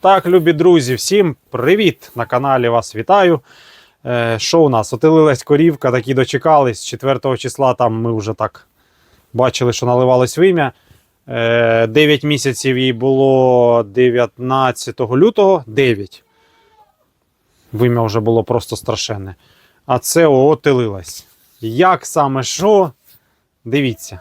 Так, любі друзі, всім привіт! На каналі вас вітаю. Е, що у нас? Отелилась корівка, такі дочекались. 4 числа там ми вже так бачили, що наливалось вим'я. Е, 9 місяців їй було 19 лютого. 9. Вим'я вже було просто страшенне. А це отелилась. Як саме що? Дивіться.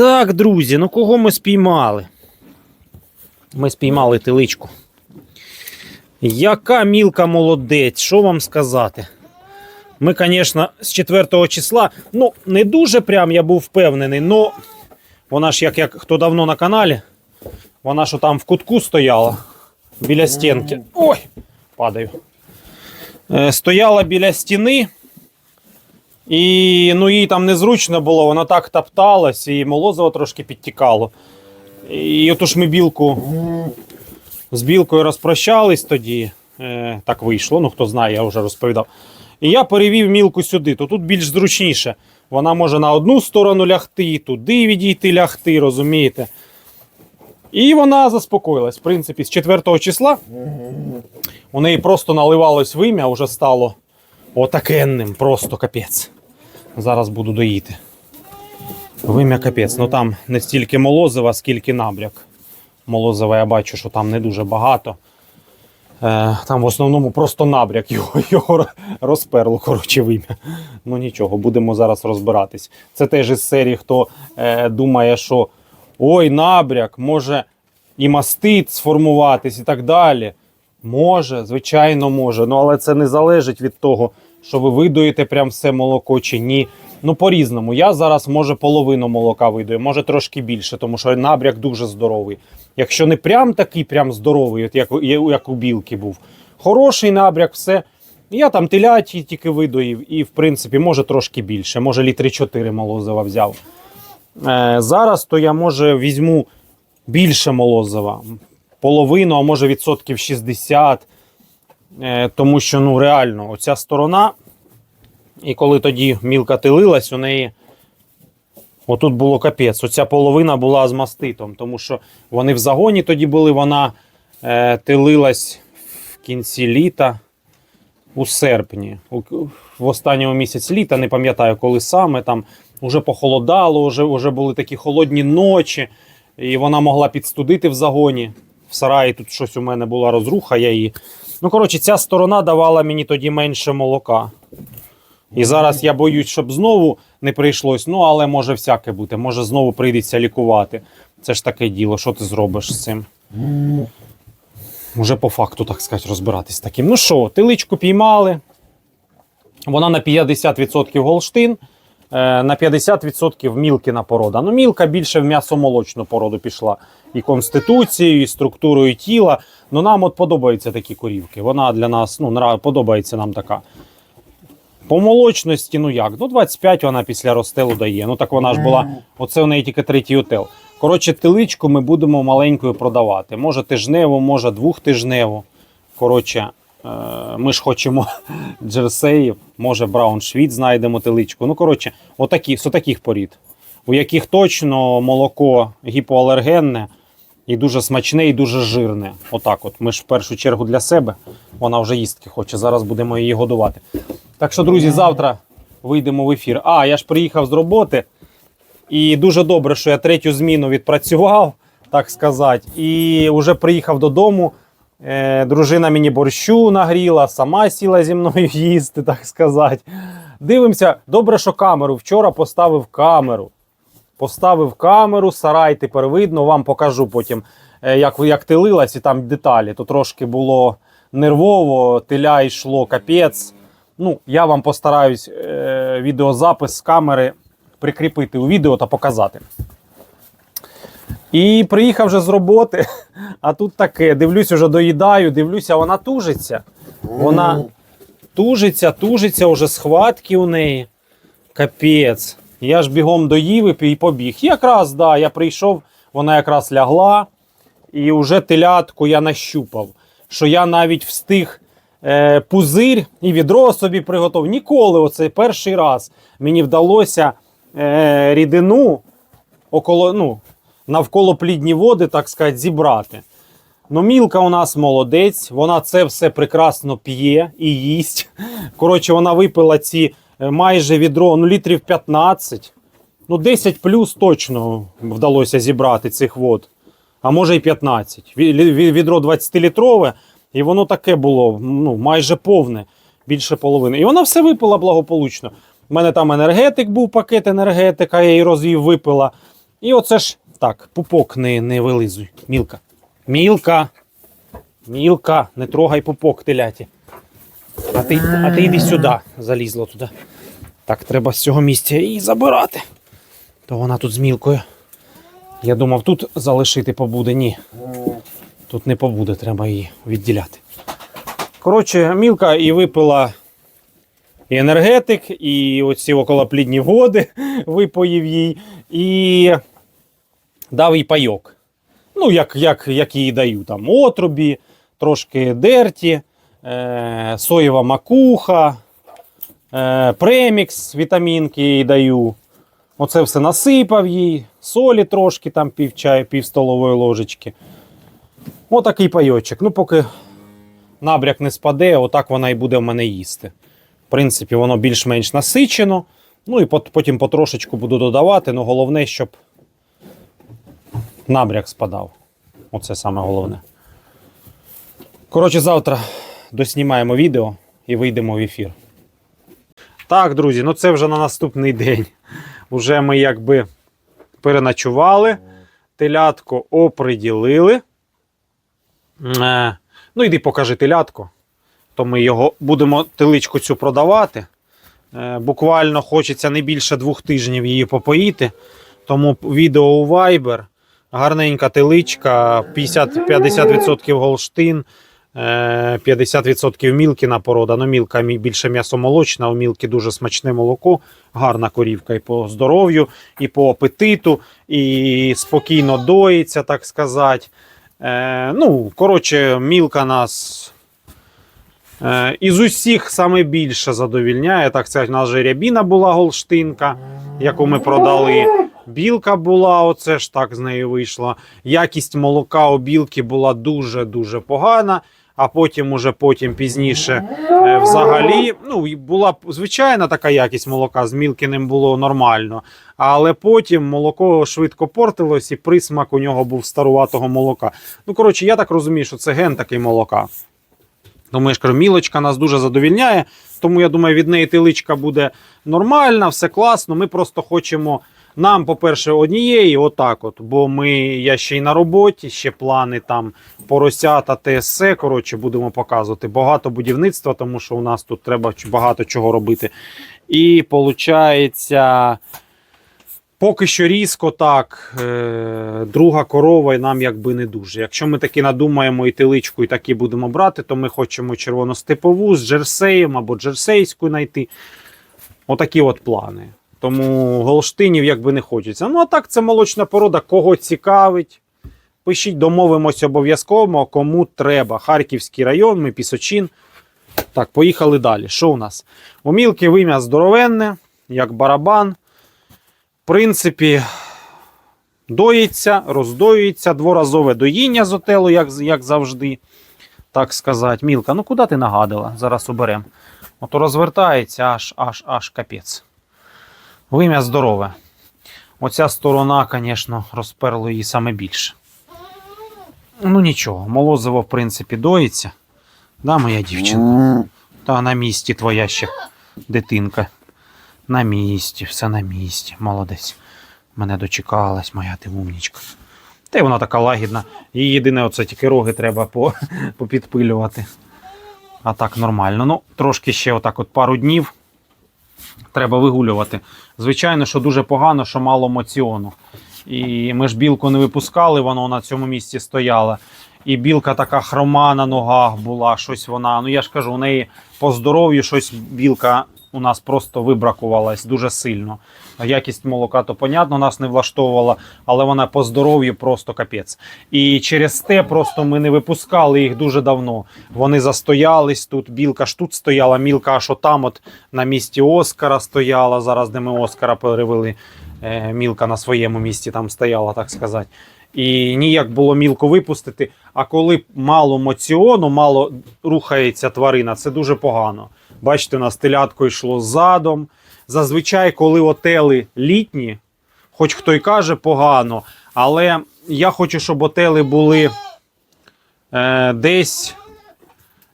Так, друзі, ну кого ми спіймали? Ми спіймали тиличку. Яка мілка молодець, що вам сказати? Ми, звісно, з 4 числа, ну, не дуже прям я був впевнений, але вона ж, як, як хто давно на каналі, вона що там в кутку стояла біля стінки. Ой, падаю. Е, стояла біля стіни. І ну, їй там незручно було, вона так топталась, і молозиво трошки підтікало. І отож ми білку з білкою розпрощались тоді. Е, так вийшло, ну хто знає, я вже розповідав. І я перевів мілку сюди, то тут більш зручніше. Вона може на одну сторону лягти, туди відійти лягти, розумієте? І вона заспокоїлась. В принципі, з 4 числа у неї просто наливалось вим'я, вже стало отакенним, просто капець. Зараз буду доїти. Вим'я капець. Ну там не стільки молозива, скільки набряк. Молозива я бачу, що там не дуже багато. Е, там в основному просто набряк його, його розперло, коротше, вим'я. Ну нічого, будемо зараз розбиратись. Це теж із серії, хто е, думає, що ой, набряк, може і мастит сформуватись і так далі. Може, звичайно, може. Ну, але це не залежить від того, що ви видоїте прям все молоко чи ні. Ну, по-різному. Я зараз може половину молока видаю, може трошки більше, тому що набряк дуже здоровий. Якщо не прям такий прям здоровий, от як, як у білки був, хороший набряк, все. Я там теляті тільки видоїв, і в принципі, може трошки більше, може літри 4 молозива взяв. Е, зараз то я може візьму більше молозива, половину, а може відсотків 60. Е, тому що ну реально оця сторона, і коли тоді мілка тилилась, у неї отут було капець. Оця половина була з маститом, тому що вони в загоні тоді були, вона е, тилилась в кінці літа у серпні. В останньому місяці літа, не пам'ятаю, коли саме там вже похолодало, вже, вже були такі холодні ночі, і вона могла підстудити в загоні. В сараї тут щось у мене була розруха, я її. Ну, коротше, ця сторона давала мені тоді менше молока. І зараз я боюсь, щоб знову не прийшлось. Ну, але може всяке бути. Може знову прийдеться лікувати. Це ж таке діло, що ти зробиш з цим? Уже по факту, так сказати, розбиратись таким. Ну що, тиличку піймали. Вона на 50% голштин. е, на 50% мілкіна порода. Ну, мілка більше в м'ясомолочну породу пішла. І конституцією, і структурою тіла. Ну, нам от подобаються такі корівки. Вона для нас ну, подобається нам така. По молочності, ну як? Ну, 25 вона після розстелу дає. Ну так вона ж була. Оце у неї тільки третій отел. Коротше, теличку ми будемо маленькою продавати. Може тижневу, може двохтижневу. Коротше, е, ми ж хочемо джерсеїв, може брауншвіт знайдемо теличку. Ну, коротше, отакі, з отаких порід, у яких точно молоко гіпоалергенне і дуже смачне, і дуже жирне. Отак от. Ми ж в першу чергу для себе. Вона вже їстки хоче. Зараз будемо її годувати. Так що, друзі, завтра вийдемо в ефір. А, я ж приїхав з роботи. І дуже добре, що я третю зміну відпрацював, так сказати. І вже приїхав додому. Е, дружина мені борщу нагріла, сама сіла зі мною їсти, так сказати. Дивимося, добре, що камеру. Вчора поставив камеру. Поставив камеру, сарай тепер видно, вам покажу потім, е, як, як тилилась і там деталі. То трошки було нервово, теля йшло капець. Ну, я вам постараюсь е, відеозапис з камери прикріпити у відео та показати. І приїхав вже з роботи, а тут таке. Дивлюсь, уже доїдаю, дивлюся, вона тужиться. Вона тужиться, тужиться, уже схватки у неї. Капець. Я ж бігом доїв і побіг. Якраз, да, я прийшов, вона якраз лягла, і вже телятку я нащупав. Що я навіть встиг е, пузир і відро собі приготував. Ніколи, оце перший раз мені вдалося е, рідину около, ну, навколо плідні води, так сказати, зібрати. Ну, мілка у нас молодець, вона це все прекрасно п'є і їсть. Коротше, вона випила ці майже відро, ну, літрів 15. Ну, 10 плюс точно вдалося зібрати цих вод. А може і 15. Ві- ві- Відро 20-літрове, і воно таке було ну, майже повне, більше половини. І вона все випила благополучно. У мене там енергетик був, пакет енергетика, я її розвів, випила. І оце ж так, пупок не, не вилизуй. Мілка. Мілка. Мілка, не трогай пупок теляті. А ти, а ти йди сюди, залізла туди. Так, треба з цього місця її забирати. То вона тут з мілкою. Я думав, тут залишити побуде. Ні. Тут не побуде, треба її відділяти. Коротше, мілка і випила і енергетик, і оці околоплідні води випоїв їй, і дав їй пайок. Ну, як, як, як їй даю, там отрубі, трошки дерті, е, соєва макуха, е, премікс, вітамінки їй даю. Оце все насипав їй, солі трошки, там пів чаю, пів столової ложечки. Отакий пайочок. Ну, поки набряк не спаде, отак вона і буде в мене їсти. В принципі, воно більш-менш насичено. Ну і потім потрошечку буду додавати, але головне, щоб набряк спадав. Оце саме головне. Коротше, завтра доснімаємо відео і вийдемо в ефір. Так, друзі, ну це вже на наступний день. Уже ми якби переночували, телятко оприділили. Е, ну, йди покажи телятко. То ми його будемо теличку цю продавати. Е, буквально хочеться не більше двох тижнів її попоїти. Тому відео у Viber. Гарненька теличка, 50, 50% голштин, 50% мілкіна порода. Ну, мілка більше м'ясомолочна, у мілки дуже смачне молоко, гарна корівка і по здоров'ю, і по апетиту, і спокійно доїться, так сказати. Е, ну, коротше, мілка нас Е, Із усіх саме більше задовільняє. Так сказати, у нас же рябіна була голштинка, яку ми продали. Білка була, оце ж так з нею вийшло. Якість молока у білки була дуже-дуже погана. А потім, уже потім пізніше, е, взагалі, ну була звичайна така якість молока, з мілкиним було нормально. Але потім молоко швидко портилось, і присмак у нього був старуватого молока. Ну, коротше, я так розумію, що це ген такий молока. Тому я ж кажу, мілочка нас дуже задовільняє. Тому я думаю, від неї тиличка буде нормальна, все класно. Ми просто хочемо Нам, по-перше, однієї, отак от, бо ми, я ще й на роботі, ще плани там поросята, ТСС, коротше, будемо показувати. Багато будівництва, тому що у нас тут треба багато чого робити. І виходить, поки що різко так, е, друга корова нам якби не дуже. Якщо ми таки надумаємо і теличку, і такі будемо брати, то ми хочемо червоностепову з джерсеєм або джерсейську знайти. Отакі от плани. Тому голштинів якби не хочеться. Ну, а так, це молочна порода, кого цікавить. Пишіть, домовимося обов'язково, кому треба. Харківський район, ми Пісочин. Так, поїхали далі. Що у нас? У мілки вим'я здоровенне, як барабан. В принципі, доїться, роздоюється, дворазове доїння з отелу, як, як завжди. Так сказати. Мілка, ну куди ти нагадала? Зараз уберемо. Ото розвертається аж аж аж капець. Вим'я здорове. Оця сторона, звісно, розперло її саме більше. Ну нічого, молозиво, в принципі, доїться. Да, моя дівчинка? Та на місці твоя ще дитинка. На місці, все на місці. Молодець. Мене дочекалась, моя ти умнічка. Та й вона така лагідна. Їй єдине, оце тільки роги треба по, попідпилювати. А так нормально. Ну, трошки ще отак от пару днів треба вигулювати. Звичайно, що дуже погано, що мало моціону. І ми ж білку не випускали, воно на цьому місці стояло. І білка така хрома на ногах була, щось вона. Ну я ж кажу, у неї по здоров'ю щось білка у нас просто вибракувалась дуже сильно. Якість молока, то понятно, нас не влаштовувала, але вона по здоров'ю просто капець. І через те просто ми не випускали їх дуже давно. Вони застоялись тут. Білка ж тут стояла, мілка аж отам, от на місці Оскара стояла. Зараз, де ми Оскара перевели, е, мілка на своєму місці там стояла, так сказати. І ніяк було мілку випустити. А коли мало моціону, мало рухається тварина, це дуже погано. Бачите, у нас телятко йшло задом. Зазвичай, коли отели літні, хоч хто й каже погано, але я хочу, щоб отели були е, десь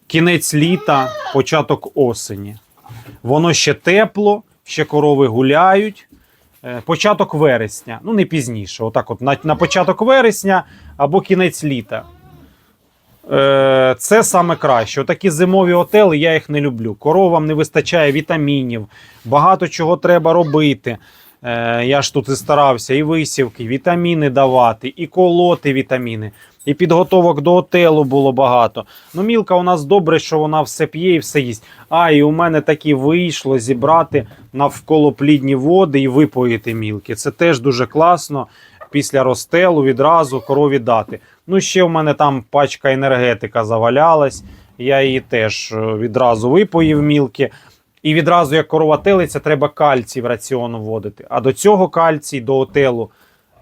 кінець літа, початок осені. Воно ще тепло, ще корови гуляють. Е, Початок вересня, ну не пізніше, отак от на, на початок вересня або кінець літа. Е, Це саме краще. Отакі зимові отели я їх не люблю. Коровам не вистачає вітамінів, багато чого треба робити. Е, Я ж тут і старався і висівки, і вітаміни давати, і колоти вітаміни, і підготовок до отелу було багато. Ну, мілка у нас добре, що вона все п'є і все їсть. А, і у мене таки вийшло зібрати навколо плідні води і випоїти мілки. Це теж дуже класно. Після розстелу відразу корові дати. Ну, ще в мене там пачка енергетика завалялась. Я її теж е, відразу випоїв мілки. І відразу, як корова телиться, треба кальцій в раціон вводити. А до цього кальцій до отелу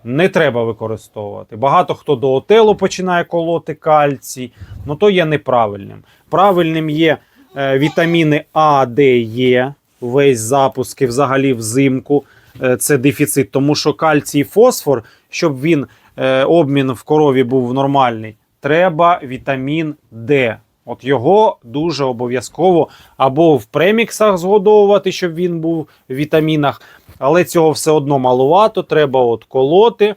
не треба використовувати. Багато хто до отелу починає колоти кальцій, ну то є неправильним. Правильним є е, вітаміни А, Д, Е, весь запуск і взагалі взимку. е, Це дефіцит, тому що кальцій і фосфор, щоб він е, обмін в корові був нормальний, треба вітамін Д. От його дуже обов'язково або в преміксах згодовувати, щоб він був в вітамінах, але цього все одно малувато. Треба от колоти.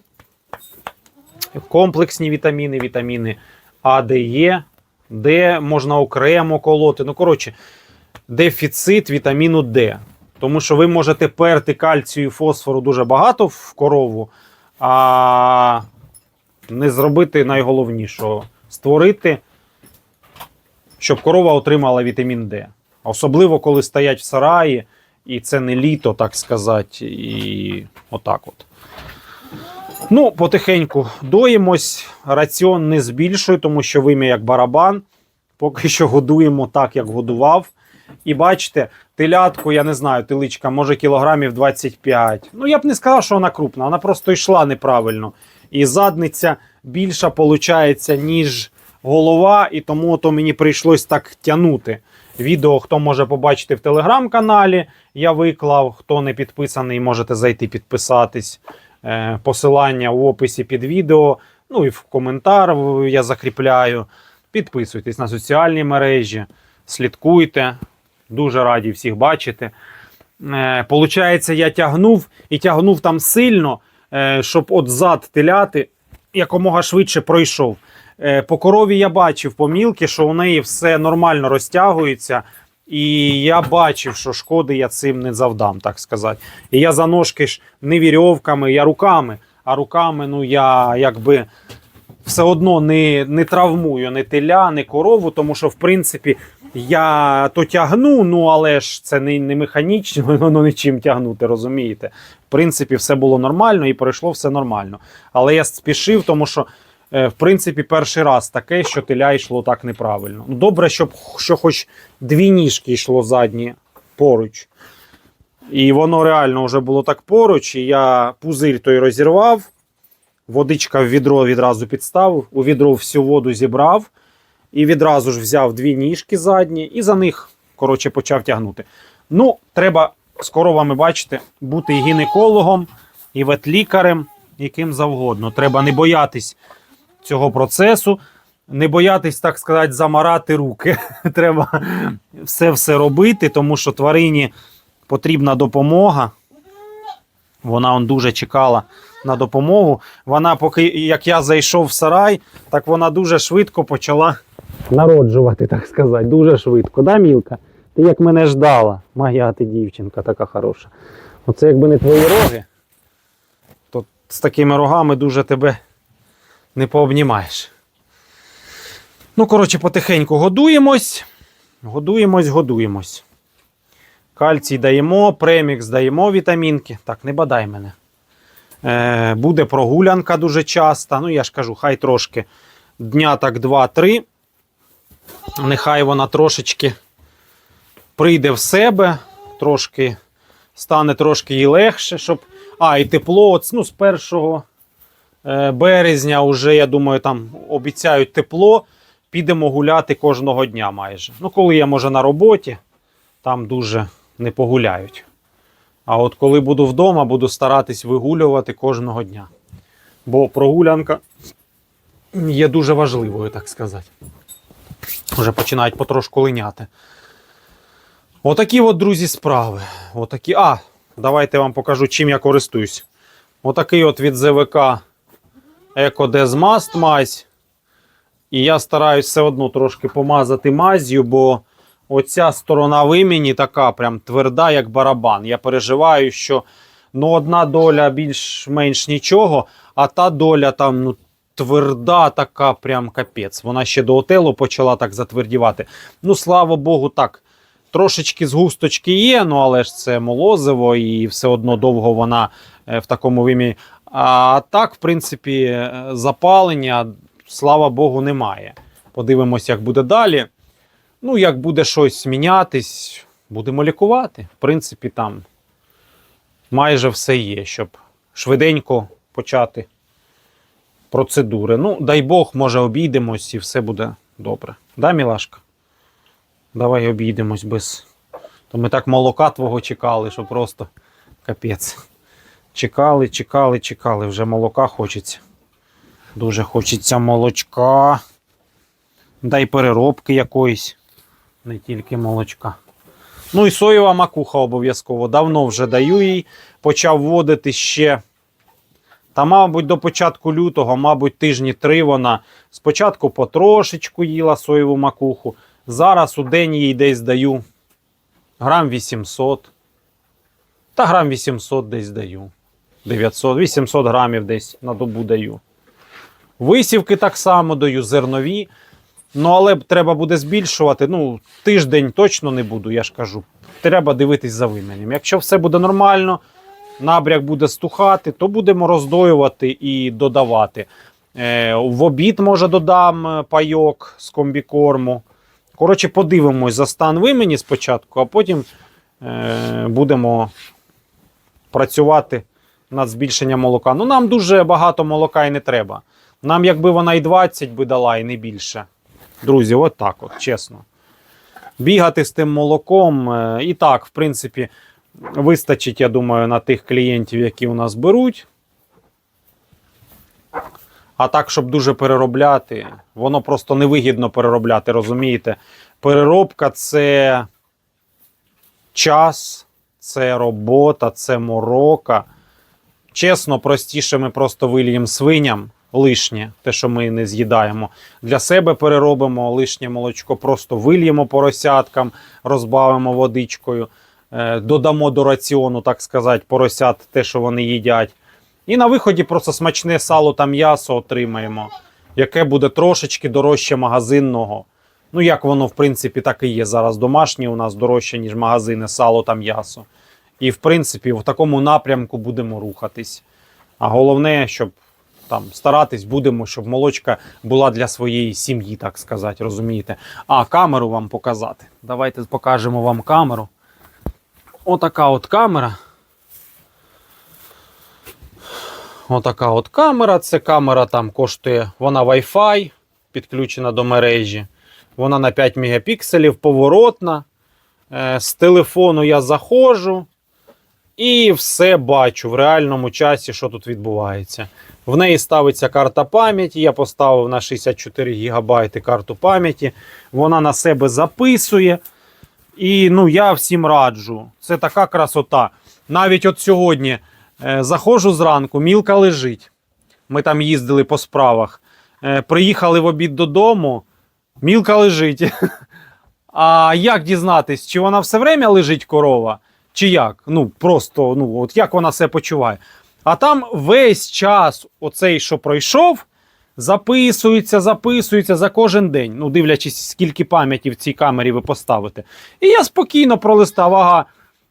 Комплексні вітаміни, вітаміни А, Д, Е, Д можна окремо колоти. Ну, коротше, дефіцит вітаміну Д. Тому що ви можете перти кальцію і фосфору дуже багато в корову, а не зробити найголовнішого створити, щоб корова отримала вітамін Д. Особливо, коли стоять в сараї, і це не літо, так сказати, і отак от. Ну, потихеньку доїмось. Раціон не збільшую, тому що вим'я як барабан. Поки що годуємо так, як годував. І бачите, телятку, я не знаю, теличка, може кілограмів 25. Ну, я б не сказав, що вона крупна, вона просто йшла неправильно. І задниця більша, виходить, ніж голова, і тому то мені прийшлось так тягнути. Відео, хто може побачити в телеграм-каналі, я виклав. Хто не підписаний, можете зайти підписатись. Е, Посилання в описі під відео. Ну і в коментар я закріпляю. Підписуйтесь на соціальні мережі, слідкуйте. Дуже раді всіх бачити. Е, Получається, я тягнув і тягнув там сильно, е, щоб от зад теляти якомога швидше пройшов. Е, По корові я бачив помілки, що у неї все нормально розтягується. І я бачив, що шкоди я цим не завдам, так сказати. І я за ножки ж не вірьовками, я руками. А руками, ну я якби все одно не, не травмую ні теля, ні корову, тому що, в принципі, я то тягну, ну але ж це не, не механічно, воно нічим тягнути, розумієте? В принципі, все було нормально і пройшло все нормально. Але я спішив, тому що, е, в принципі, перший раз таке, що теля йшло так неправильно. Ну, добре, щоб що хоч дві ніжки йшло задні поруч. І воно реально вже було так поруч, і я пузирь той розірвав. Водичка в відро відразу підставив, у відро всю воду зібрав і відразу ж взяв дві ніжки задні і за них коротше, почав тягнути. Ну, треба з коровами, бачите, бути і гінекологом, і ветлікарем, яким завгодно. Треба не боятись цього процесу, не боятись, так сказати, замарати руки. Треба все все робити, тому що тварині потрібна допомога. Вона он дуже чекала на допомогу. Вона, поки як я зайшов в сарай, так вона дуже швидко почала народжувати, так сказати. Дуже швидко. Да, Мілка? Ти як мене ждала, моя ти дівчинка така хороша. Оце якби не твої роги, то з такими рогами дуже тебе не пообнімаєш. Ну, коротше, потихеньку годуємось. Годуємось, годуємось. Кальцій даємо, премікс даємо вітамінки. Так, не бадай мене. Е, буде прогулянка дуже часто. Ну, я ж кажу, хай трошки дня так 2-3. Нехай вона трошечки прийде в себе, трошки стане трошки їй легше, щоб. А, і тепло. Ну, з 1 е, березня вже, я думаю, там обіцяють тепло. Підемо гуляти кожного дня майже. Ну, коли я може на роботі, там дуже не погуляють. А от коли буду вдома, буду старатись вигулювати кожного дня. Бо прогулянка є дуже важливою, так сказати. Вже починають потрошку линяти. Отакі от, друзі, справи. Отакі. А, давайте вам покажу, чим я користуюсь. Отакий от від ЗВК Екодезмаст мазь. І я стараюсь все одно трошки помазати мазью, бо оця сторона вимені така прям тверда, як барабан. Я переживаю, що ну, одна доля більш-менш нічого, а та доля там ну, тверда, така прям капець. Вона ще до отелу почала так затвердівати. Ну, слава Богу, так. Трошечки згусточки є, ну але ж це молозиво, і все одно довго вона е, в такому вимі. А так, в принципі, е, запалення, слава Богу, немає. Подивимось, як буде далі. Ну, як буде щось мінятись, будемо лікувати. В принципі, там майже все є, щоб швиденько почати процедури. Ну, дай Бог, може, обійдемось і все буде добре. Да, Мілашка? Давай обійдемось без. То ми так молока твого чекали, що просто капець. Чекали, чекали, чекали. Вже молока хочеться. Дуже хочеться молочка. Дай переробки якоїсь, не тільки молочка. Ну і соєва макуха обов'язково. Давно вже даю їй. Почав вводити ще. Та, мабуть, до початку лютого, мабуть, тижні три вона спочатку потрошечку їла соєву макуху. Зараз у день їй десь даю грам 800. Та грам 800 десь даю. 900, 800 грамів десь на добу даю. Висівки так само даю, зернові. Ну, але треба буде збільшувати. Ну, тиждень точно не буду, я ж кажу. Треба дивитись за вименем. Якщо все буде нормально, набряк буде стухати, то будемо роздоювати і додавати. Е, в обід, може, додам е, пайок з комбікорму. Коротше, подивимось за стан вимені спочатку, а потім е, будемо працювати над збільшенням молока. Ну, нам дуже багато молока і не треба. Нам, якби вона і 20 би дала, і не більше. Друзі, от так от, чесно. Бігати з тим молоком. е, І так, в принципі, вистачить, я думаю, на тих клієнтів, які у нас беруть. А так, щоб дуже переробляти, воно просто невигідно переробляти, розумієте? Переробка це час, це робота, це морока. Чесно, простіше ми просто виліємо свиням лишнє, те, що ми не з'їдаємо. Для себе переробимо лишнє молочко, просто вильємо поросяткам, розбавимо водичкою, додамо до раціону, так сказати, поросят, те, що вони їдять. І на виході просто смачне сало та м'ясо отримаємо, яке буде трошечки дорожче магазинного. Ну, як воно, в принципі, так і є. Зараз домашнє у нас дорожче, ніж магазини, сало та м'ясо. І, в принципі, в такому напрямку будемо рухатись. А головне, щоб там старатись будемо, щоб молочка була для своєї сім'ї, так сказати, розумієте. А, камеру вам показати. Давайте покажемо вам камеру. Отака от камера. Отака от камера. Це камера там коштує, вона Wi-Fi, підключена до мережі. Вона на 5 мегапікселів, поворотна. Е, З телефону я заходжу і все бачу в реальному часі, що тут відбувається. В неї ставиться карта пам'яті. Я поставив на 64 ГБ карту пам'яті. Вона на себе записує. І ну, я всім раджу. Це така красота. Навіть от сьогодні е, заходжу зранку, мілка лежить. Ми там їздили по справах. Е, приїхали в обід додому, мілка лежить. А як дізнатись, чи вона все время лежить корова, чи як? Ну, просто, ну, от як вона себе почуває. А там весь час, оцей, що пройшов, записується, записується за кожен день. Ну, дивлячись, скільки пам'яті в цій камері ви поставите. І я спокійно пролистав. Ага,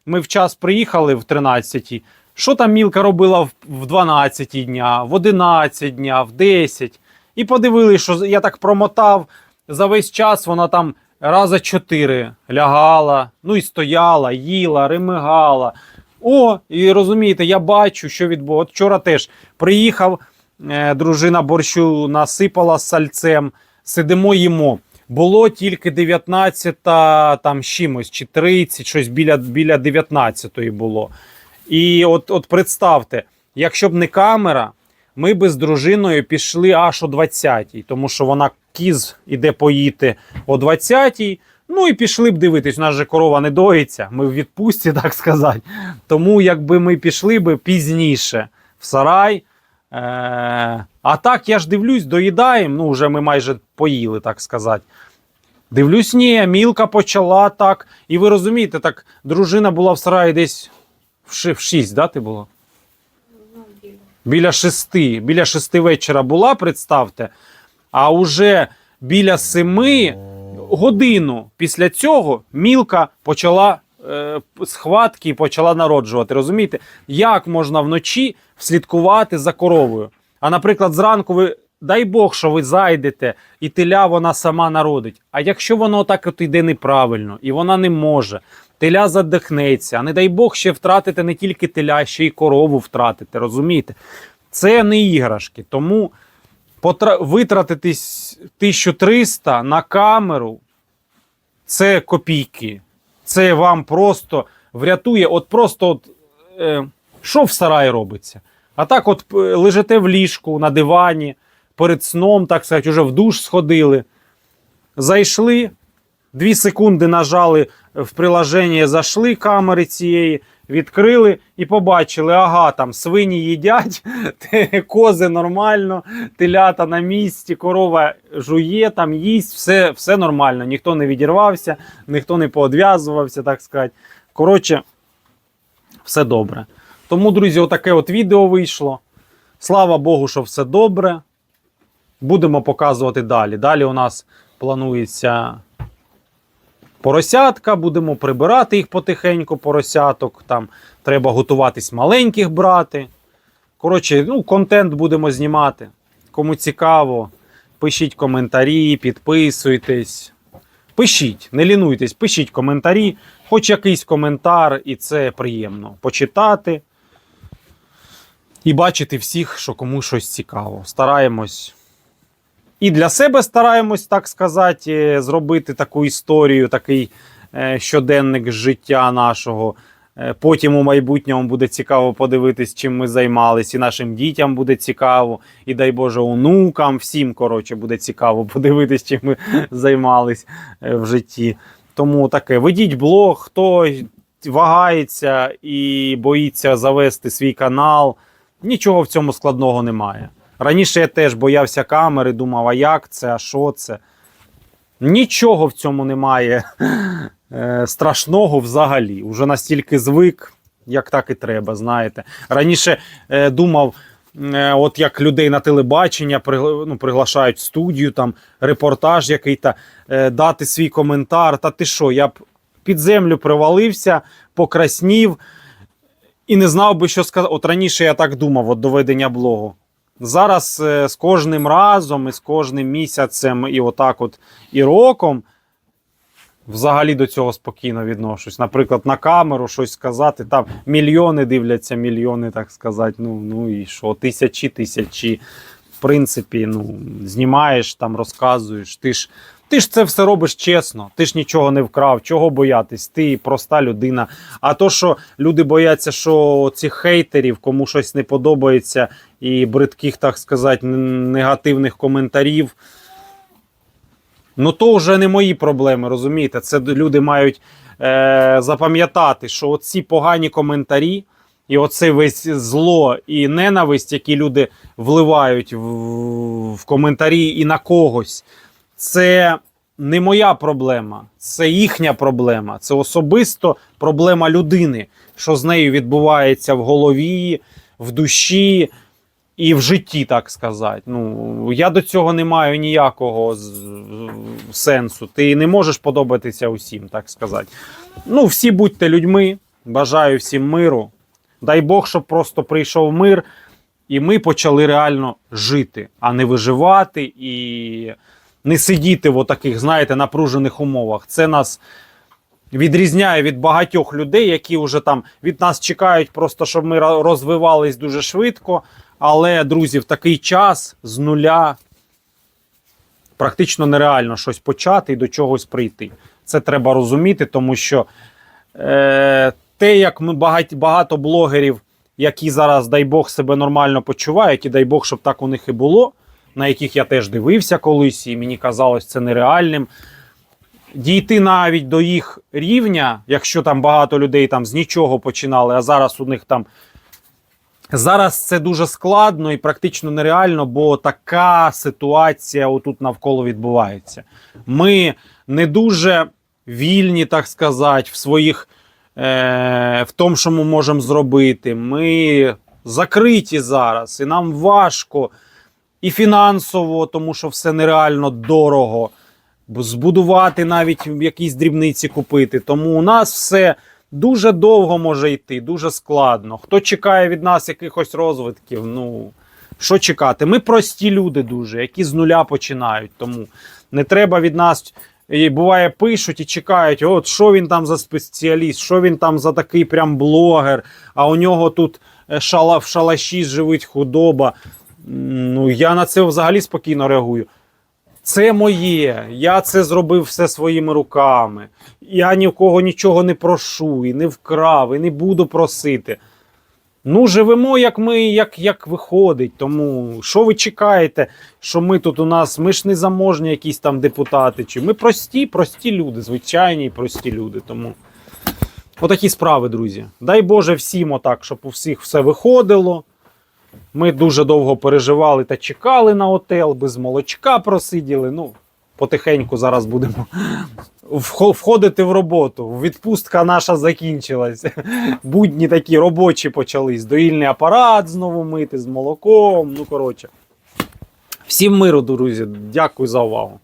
ми в час приїхали в 13-й. Що там Мілка робила в- в 12 дня, в 11 дня, в 10. І подивилися, що я так промотав. За весь час вона там рази чотири лягала, ну і стояла, їла, ремигала. О, і розумієте, я бачу, що відбувається. От вчора теж приїхав, дружина борщу насипала сальцем, сидимо їмо. Було тільки 19 там чимось, чи 30, щось біля, біля 19 було. І от, от представте, якщо б не камера, ми би з дружиною пішли аж о 20-й, тому що вона кіз іде поїти о 20-й. Ну і пішли б дивитись, у нас же корова не доїться, ми в відпустці, так сказати. Тому якби ми пішли би пізніше в сарай. Е- а так я ж дивлюсь, доїдаємо. Ну, вже ми майже поїли, так сказати. Дивлюсь, ні, мілка почала так. І ви розумієте, так дружина була в сараї десь в ши- в 6, да, ти була? Біля шести. Біля шести вечора була, представте. А уже біля семи годину після цього мілка почала е, схватки і почала народжувати. Розумієте, як можна вночі слідкувати за коровою? А наприклад, зранку ви. Дай Бог, що ви зайдете, і теля вона сама народить. А якщо воно так от йде неправильно, і вона не може, теля задихнеться, а не дай Бог ще втратите не тільки теля, ще й корову втратите, розумієте? Це не іграшки. Тому потра... витратитись 1300 на камеру це копійки. Це вам просто врятує. От просто от, е, що в сараї робиться? А так, от е, лежите в ліжку на дивані, перед сном, так сказати, вже в душ сходили. Зайшли, дві секунди нажали в приложення, зайшли камери цієї, відкрили і побачили, ага, там свині їдять, кози нормально, телята на місці, корова жує, там їсть, все, все нормально. Ніхто не відірвався, ніхто не поодв'язувався, так сказати. Коротше, все добре. Тому, друзі, отаке от відео вийшло. Слава Богу, що все добре. Будемо показувати далі. Далі у нас планується поросятка, будемо прибирати їх потихеньку, поросяток. Там треба готуватись маленьких брати. Коротше, ну, контент будемо знімати. Кому цікаво, пишіть коментарі, підписуйтесь. Пишіть, не лінуйтесь, пишіть коментарі, хоч якийсь коментар, і це приємно почитати. І бачити всіх, що комусь щось цікаво. Стараємось. І для себе стараємось, так сказати, зробити таку історію, такий е, щоденник життя нашого. Е, Потім у майбутньому буде цікаво подивитись, чим ми займались, і нашим дітям буде цікаво, і дай Боже, онукам, всім коротше, буде цікаво подивитись, чим ми займались е, в житті. Тому таке, ведіть блог, хто вагається і боїться завести свій канал. Нічого в цьому складного немає. Раніше я теж боявся камери, думав, а як це, а що це. Нічого в цьому немає е, страшного взагалі. Уже настільки звик, як так і треба, знаєте. Раніше е, думав, е, от як людей на телебачення ну, приглашають в студію, там репортаж який-то, дати свій коментар. Та ти що, я б під землю привалився, покраснів і не знав би, що сказати. От раніше я так думав, от до ведення блогу. Зараз е, з кожним разом, і з кожним місяцем, і отак, от і роком, взагалі до цього спокійно відношусь. Наприклад, на камеру щось сказати, там мільйони дивляться, мільйони, так сказати. Ну, ну і що, тисячі, тисячі. В принципі, ну, знімаєш, там розказуєш. Ти ж, ти ж це все робиш чесно, ти ж нічого не вкрав, чого боятись, ти проста людина. А то, що люди бояться, що цих хейтерів, кому щось не подобається, і бридких, так сказати, негативних коментарів. Ну, то вже не мої проблеми, розумієте? Це люди мають е, запам'ятати, що оці погані коментарі, і оце весь зло і ненависть, які люди вливають в, в коментарі і на когось, це не моя проблема, це їхня проблема. Це особисто проблема людини, що з нею відбувається в голові, в душі і в житті, так сказати. Ну, я до цього не маю ніякого сенсу. Ти не можеш подобатися усім, так сказати. Ну, всі будьте людьми. Бажаю всім миру. Дай Бог, щоб просто прийшов мир, і ми почали реально жити, а не виживати і не сидіти в таких, знаєте, напружених умовах. Це нас відрізняє від багатьох людей, які вже там від нас чекають, просто щоб ми розвивались дуже швидко. Але, друзі, в такий час з нуля практично нереально щось почати і до чогось прийти. Це треба розуміти, тому що е, те, як ми багать, багато блогерів, які зараз, дай Бог, себе нормально почувають, і дай Бог, щоб так у них і було, на яких я теж дивився колись, і мені казалось це нереальним. Дійти навіть до їх рівня, якщо там багато людей там з нічого починали, а зараз у них там Зараз це дуже складно і практично нереально, бо така ситуація отут навколо відбувається. Ми не дуже вільні, так сказати, в своїх е, в тому, що ми можемо зробити. Ми закриті зараз, і нам важко і фінансово, тому що все нереально дорого. Збудувати навіть якісь дрібниці купити. Тому у нас все дуже довго може йти, дуже складно. Хто чекає від нас якихось розвитків? Ну що чекати? Ми прості люди дуже, які з нуля починають. Тому не треба від нас. І буває, пишуть і чекають, от що він там за спеціаліст, що він там за такий прям блогер, а у нього тут е, шала, в шалаші живуть худоба. Ну, я на це взагалі спокійно реагую. Це моє, я це зробив все своїми руками. Я ні в кого нічого не прошу, і не вкрав, і не буду просити. Ну, живемо, як ми, як, як виходить. Тому що ви чекаєте, що ми тут у нас, ми ж не заможні якісь там депутати. Чи ми прості, прості люди, звичайні прості люди. Тому отакі справи, друзі. Дай Боже всім отак, щоб у всіх все виходило. Ми дуже довго переживали та чекали на отел, без молочка просиділи. Ну, потихеньку зараз будемо входити в роботу. Відпустка наша закінчилась. Будні такі робочі почались. Доїльний апарат знову мити з молоком. Ну, коротше. Всім миру, друзі. Дякую за увагу.